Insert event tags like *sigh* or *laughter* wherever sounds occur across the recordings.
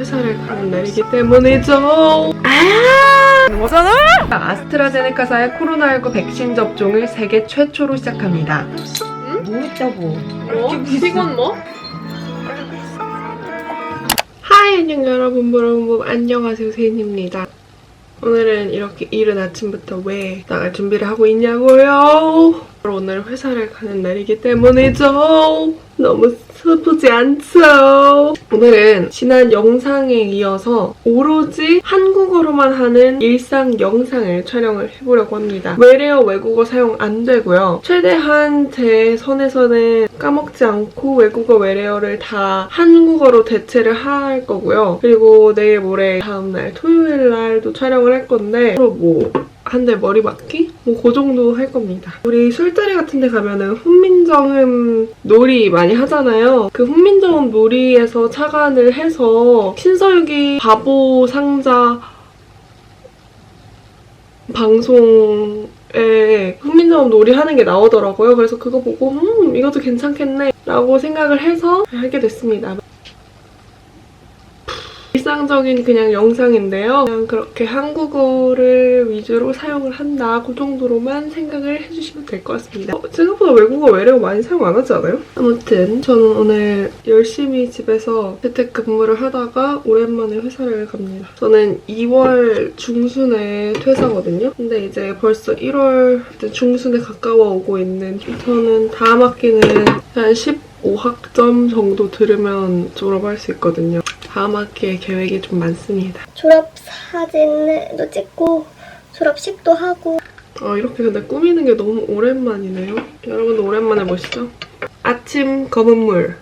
회사를 가는 날이기 때문이죠. 아! 뭐잖아? 아스트라제네카사의 코로나19 백신 접종을 세계 최초로 시작합니다. 뭐 했다고? 뭐? 이건 뭐? 하이 안녕 여러분 여러분 안녕하세요 세인입니다. 오늘은 이렇게 이른 아침부터 왜 나갈 준비를 하고 있냐고요? 오늘 회사를 가는 날이기 때문이죠. 너무 슬프지 않죠? 오늘은 지난 영상에 이어서 오로지 한국어로만 하는 일상 영상을 촬영을 해보려고 합니다. 외래어 외국어 사용 안 되고요. 최대한 제 선에서는 까먹지 않고 외국어 외래어를 다 한국어로 대체를 할 거고요. 그리고 내일 모레 다음날 토요일 날도 촬영을 할 건데 뭐 한 대 머리 맞기? 뭐 그 정도 할 겁니다. 우리 술자리 같은 데 가면은 훈민정음 놀이 많이 하잖아요. 그 훈민정음 놀이에서 착안을 해서 신서유기 바보 상자 방송 에 훈민정음 놀이 하는 게 나오더라고요. 그래서 그거 보고 음 이것도 괜찮겠네 라고 생각을 해서 하게 됐습니다. 일상적인 그냥 영상인데요. 그냥 그렇게 한국어를 위주로 사용을 한다. 그 정도로만 생각을 해주시면 될 것 같습니다. 어, 생각보다 외국어 외래어 많이 사용 안 하지 않아요? 아무튼 저는 오늘 열심히 집에서 재택근무를 하다가 오랜만에 회사를 갑니다. 저는 2월 중순에 퇴사거든요. 근데 이제 벌써 1월 중순에 가까워 오고 있는 저는 다음 학기는 한 15학점 정도 들으면 졸업할 수 있거든요. 다음 학기에 계획이 좀 많습니다. 졸업 사진도 찍고 졸업식도 하고 아, 이렇게 근데 꾸미는 게 너무 오랜만이네요. 여러분도 오랜만에 보시죠? 아침 검은 물.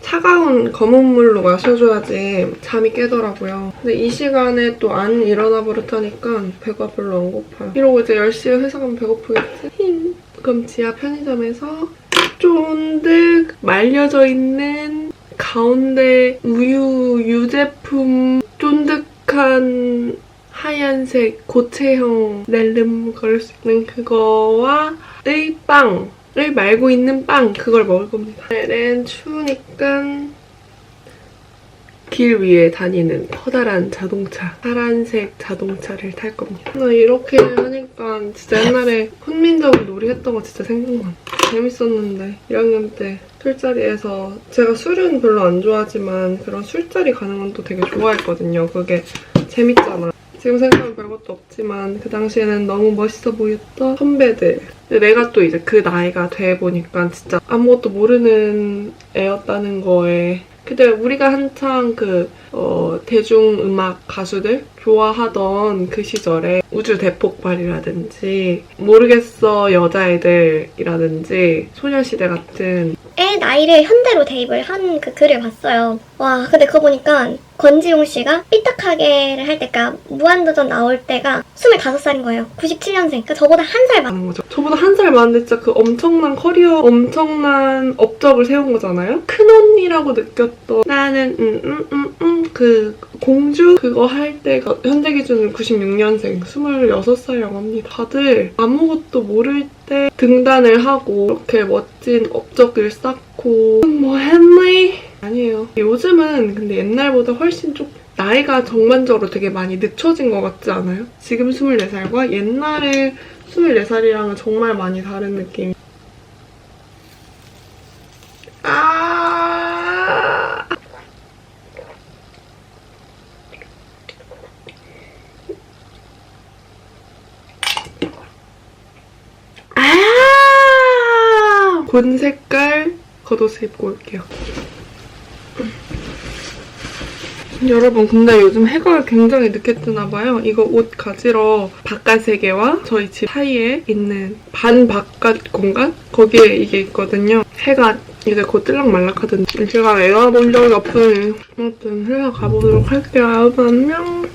차가운 검은 물로 마셔줘야지 잠이 깨더라고요. 근데 이 시간에 또 안 일어나 버릇하니까 배가 별로 안 고파요. 이러고 이제 10시에 회사 가면 배고프겠지? 힝. 그럼 지하 편의점에서 쫀득 말려져 있는 가운데 우유 유제품 쫀득한 하얀색 고체형 낼름 걸을 수 있는 그거와 의 빵을 말고 있는 빵 그걸 먹을 겁니다. 오늘은 추우니까 길 위에 다니는 커다란 자동차 파란색 자동차를 탈 겁니다. 나 이렇게 하니까 진짜 옛날에 훈민정음 놀이 했던 거 진짜 생각나. 재밌었는데 1학년 때 술자리에서 제가 술은 별로 안 좋아하지만 그런 술자리 가는 건 또 되게 좋아했거든요. 그게 재밌잖아. 지금 생각하면 별것도 없지만 그 당시에는 너무 멋있어 보였던 선배들. 근데 내가 또 이제 그 나이가 돼 보니까 진짜 아무것도 모르는 애였다는 거에 그때 우리가 한창 그 어, 대중음악 가수들 좋아하던 그 시절에 우주 대폭발이라든지 모르겠어 여자애들이라든지 소녀시대 같은 애 나이를 현대로 대입을 한 그 글을 봤어요. 와 근데 그거 보니까 권지용 씨가 삐딱하게를 할 때가 무한도전 나올 때가 25살인 거예요. 97년생. 그러니까 저보다 한 살. 하는 거죠. 저보다 한 살 많은데 진짜 그 엄청난 커리어, 엄청난 업적을 세운 거잖아요. 큰 언니라고 느꼈던 나는 음 음 음 음 그 공주 그거 할 때가 현대 기준으로 96년생 26살이라고 합니다. 다들 아무것도 모를 때 등단을 하고 이렇게 멋진 업적을 쌓고 뭐 했니? 아니에요. 요즘은 근데 옛날보다 훨씬 좀 나이가 정반적으로 되게 많이 늦춰진 것 같지 않아요? 지금 24살과 옛날에 24살이랑은 정말 많이 다른 느낌. 아! 아! 곤 색깔 겉옷을 입고 올게요. 여러분 근데 요즘 해가 굉장히 늦게 뜨나 봐요. 이거 옷 가지러 바깥 세계와 저희 집 사이에 있는 반 바깥 공간? 거기에 이게 있거든요. 해가 이제 곧 뜰락 말락하던데 제가 외워본 적이 없어요. 아무튼 회사 가보도록 할게요. 여러분 안녕.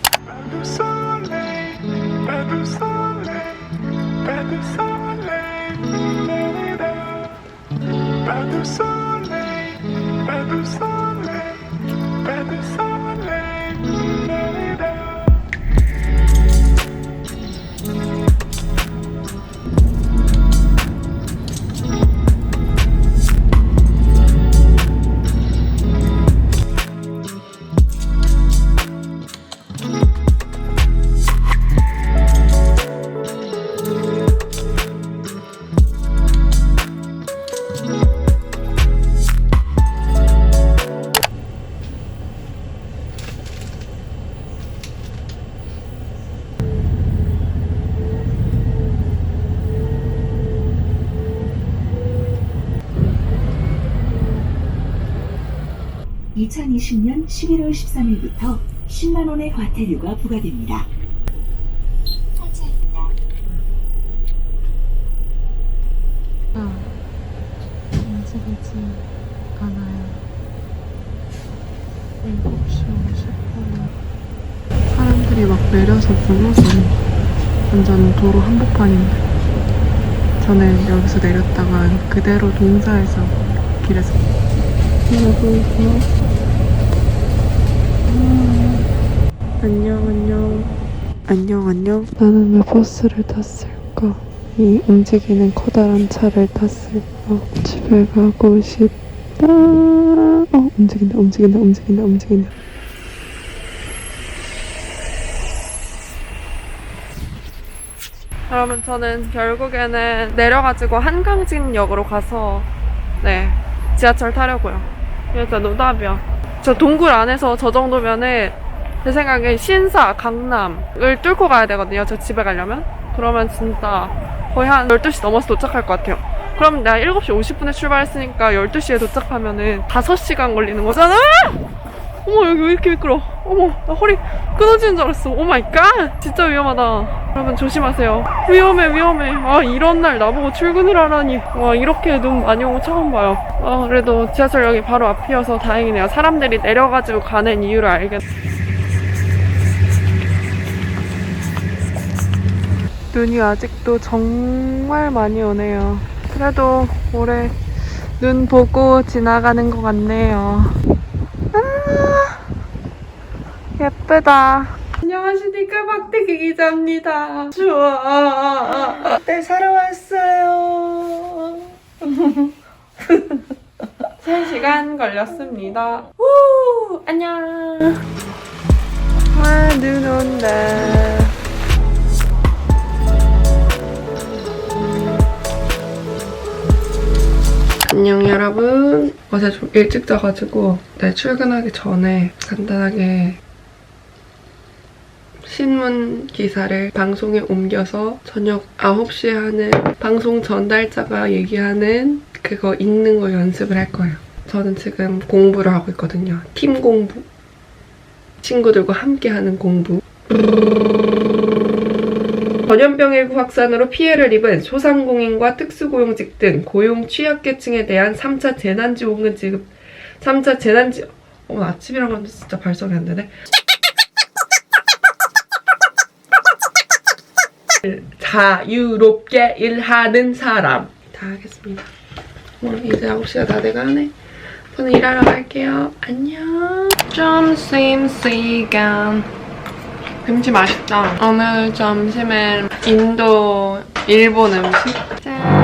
2020년 11월 13일부터 10만 원의 과태료가 부과됩니다. 움직이지 않아요. 7시 50분. 사람들이 막 내려서 보면서 완전 도로 한복판인데. 저는 여기서 내렸다가 그대로 동사에서 길에서. 여러분, 안녕, 안녕. 안녕, 안녕. 나는 왜 버스를 탔을까? 이 움직이는 커다란 차를 탔을까? 집에 가고 싶다. 어, 움직인다, 움직인다, 움직인다, 움직인다. 여러분 저는 결국에는 내려가지고 한강진역으로 가서 네 지하철 타려고요. 진짜 노답이야. 저 동굴 안에서 저 정도면은 제 생각에 신사, 강남을 뚫고 가야 되거든요. 저 집에 가려면. 그러면 진짜 거의 한 12시 넘어서 도착할 것 같아요. 그럼 내가 7시 50분에 출발했으니까 12시에 도착하면은 5시간 걸리는 거잖아! 어머, 여기 왜 이렇게 미끄러? 어머, 나 허리 끊어지는 줄 알았어. 오 마이 갓! 진짜 위험하다. 여러분 조심하세요. 위험해, 위험해. 아, 이런 날 나보고 출근을 하라니. 와, 이렇게 눈 많이 오고 처음 봐요. 아, 그래도 지하철역이 바로 앞이어서 다행이네요. 사람들이 내려가지고 가는 이유를 알겠 눈이 아직도 정말 많이 오네요. 그래도 올해 눈 보고 지나가는 것 같네요. 아, 예쁘다. 안녕하십니까 박대기 기자입니다. 좋아. 네 사러 왔어요. *laughs* 3시간 걸렸습니다. 우 안녕. 와눈 온다. 안녕 여러분. 어제 좀 일찍 자가지고 네, 출근하기 전에 간단하게 신문 기사를 방송에 옮겨서 저녁 9시에 하는 방송 전달자가 얘기하는 그거 읽는 거 연습을 할 거예요. 저는 지금 공부를 하고 있거든요. 팀 공부. 친구들과 함께 하는 공부. 전염병19 확산으로 피해를 입은 소상공인과 특수고용직 등 고용 취약계층에 대한 3차 재난지원금 지급 3차 재난지 어 아침이라 그런데 진짜 발성이 안 되네. 자유롭게 일하는 사람. 다 하겠습니다. 오늘 이제 9시가 다 돼가네. 저는 일하러 갈게요. 안녕. 점심시간 김치 맛있다. 오늘 점심엔 인도, 일본 음식. 코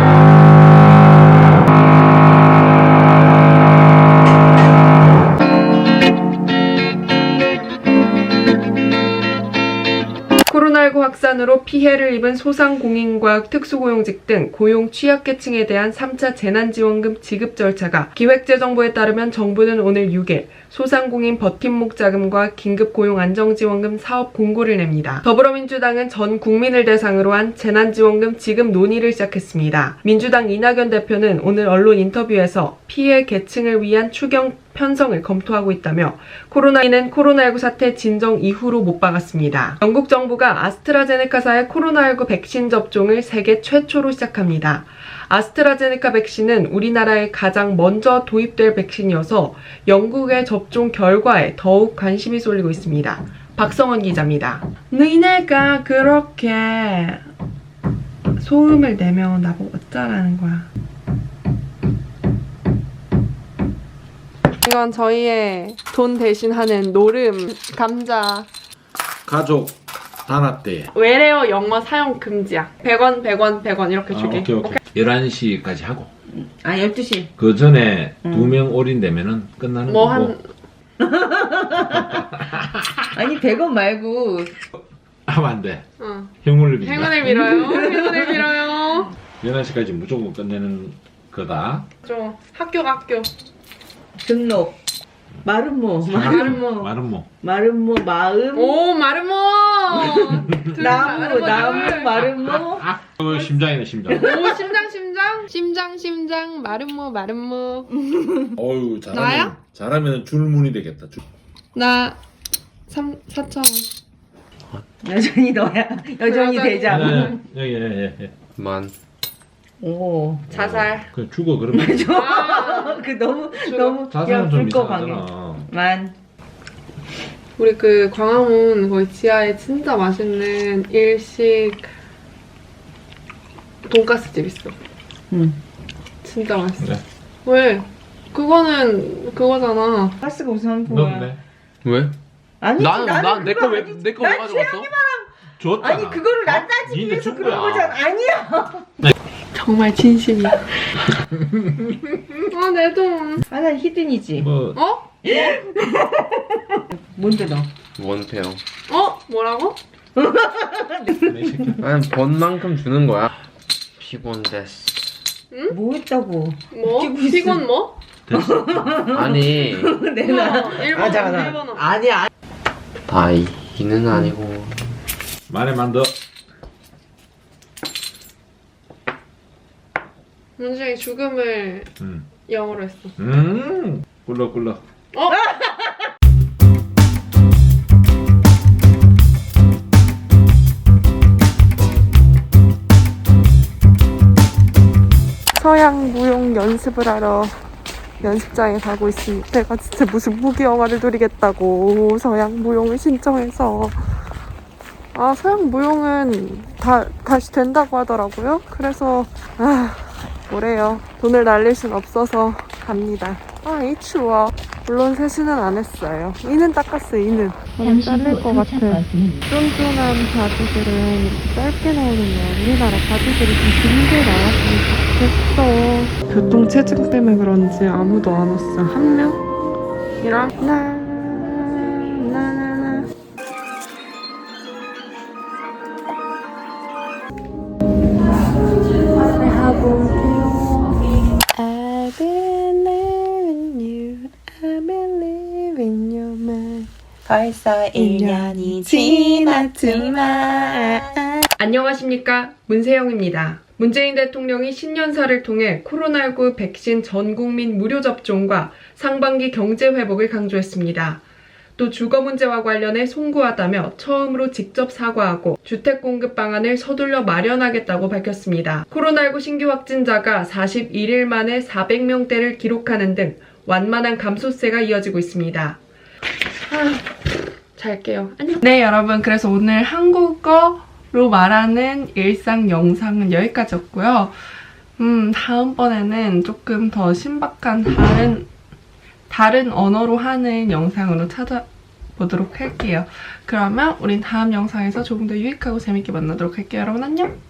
로나19 확산으로 피해를 입은 소상공인과 특수고용직 등 고용 취약계층에 대한 3차 재난지원금 지급 절차가 기획재정부에 따르면 정부는 오늘 6일 소상공인 버팀목 자금과 긴급고용안정지원금 사업 공고를 냅니다. 더불어민주당은 전 국민을 대상으로 한 재난지원금 지급 논의를 시작했습니다. 민주당 이낙연 대표는 오늘 언론 인터뷰에서 피해 계층을 위한 추경 편성을 검토하고 있다며 코로나19는 코로나19 사태 진정 이후로 못 박았습니다. 영국 정부가 아스트라제네카사의 코로나19 백신 접종을 세계 최초로 시작합니다. 아스트라제네카 백신은 우리나라에 가장 먼저 도입될 백신이어서 영국의 접종 결과에 더욱 관심이 쏠리고 있습니다. 박성원 기자입니다. 너희네가 그렇게 소음을 내면 나보고 어쩌라는 거야. 이건 저희의 돈 대신하는 노름 감자 가족 단합대 외래어 영어 사용 금지야. 100원, 100원, 100원 이렇게 아, 주기. 오케이 오케이 11시까지 하고 아, 12시. 그 전에 음. 두명 올인되면은 끝나는 뭐 거고 한 *laughs* 아니, 100원 말고. *laughs* 하면 안 돼 응. 행운을 빈다 행운을 빌어요. *laughs* 행운을 빌어요. 11시까지 무조건 끝내는 거다 좀 학교 학교. 등록. 마름모. 마름모. 마름모 마름모, 마음. 오 마르모. *laughs* 둘 나무, 마르모, 나무, 둘. 마름모. 아, 그 심장이네 심장 오 심장 심장. 심장 심장 마름모 마름모 어유 잘하면 나야? 잘하면 줄무늬 되겠다. 줄. 나 3, 4천 원 여전히 너야. 여전히 여전히. 대장. 네, 여기 예, 예, 예. 만 오. 자살 그 죽어 그러면. *laughs* 그 너무 너무 좀 불거 방해. 이상하잖아. 만. 우리 그 광화문 거기 지하에 진짜 맛있는 일식 돈가스 집 있어 응. 진짜 맛있어 그래. 왜? 그거는 그거잖아 가스가 우선 뭐야? 넌데 왜? 아니 나는 나는 난내 그거 거 왜. 내 거왜난 가져갔어? 줬잖아. 아니 그거를 난 어? 따지기 위해서 준 그런. 거잖아. 아니야. 정말 진심이야 아 내 돈. 하나는 히든이지. 뭐 어? 뭔데 너? 원페어. 어? 뭐라고? 내. 아니 번 만큼 주는 거야. 피곤데스. 뭐 했다고? 뭐? 웃기고 있어. 피곤 뭐? 됐어. 아니 *laughs* 내가. 일본어 아 잠깐만. 일본어 아니야. 다 이는 아니고. 말에 만더. 문준이 죽음을 음. 영어로 했어 음. 꿀러 꿀러. 어? *laughs* 서양 무용 연습을 하러 연습장에 가고 있습니다. 제가 진짜 무슨 무기 영화를 누리겠다고 서양 무용을 신청해서 아 서양 무용은 다 다시 된다고 하더라고요. 그래서 아 뭐래요. 돈을 날릴 순 없어서 갑니다. 아 이 추워. 물론 세수는 안 했어요. 이는 닦았어요. 이는. 너무 잘릴 것 같아. 쫀쫀한 바지들은 이렇게 짧게 나오는데 우리나라 바지들이 좀 길게 나왔으면 좋겠어. 교통 체증 때문에 그런지 아무도 안 왔어. 한 명? 이랑 나 벌써 1년이 지났지만 안녕하십니까 문세영입니다. 문재인 대통령이 신년사를 통해 코로나19 백신 전 국민 무료 접종과 상반기 경제 회복을 강조했습니다. 또 주거 문제와 관련해 송구하다며 처음으로 직접 사과하고 주택 공급 방안을 서둘러 마련하겠다고 밝혔습니다. 코로나19 신규 확진자가 41일 만에 400명대를 기록하는 등 완만한 감소세가 이어지고 있습니다. 잘게요. 안녕. 네, 여러분. 그래서 오늘 한국어로 말하는 일상 영상은 여기까지였고요. 음, 다음번에는 조금 더 신박한 다른, 다른 언어로 하는 영상으로 찾아보도록 할게요. 그러면 우린 다음 영상에서 조금 더 유익하고 재밌게 만나도록 할게요. 여러분 안녕!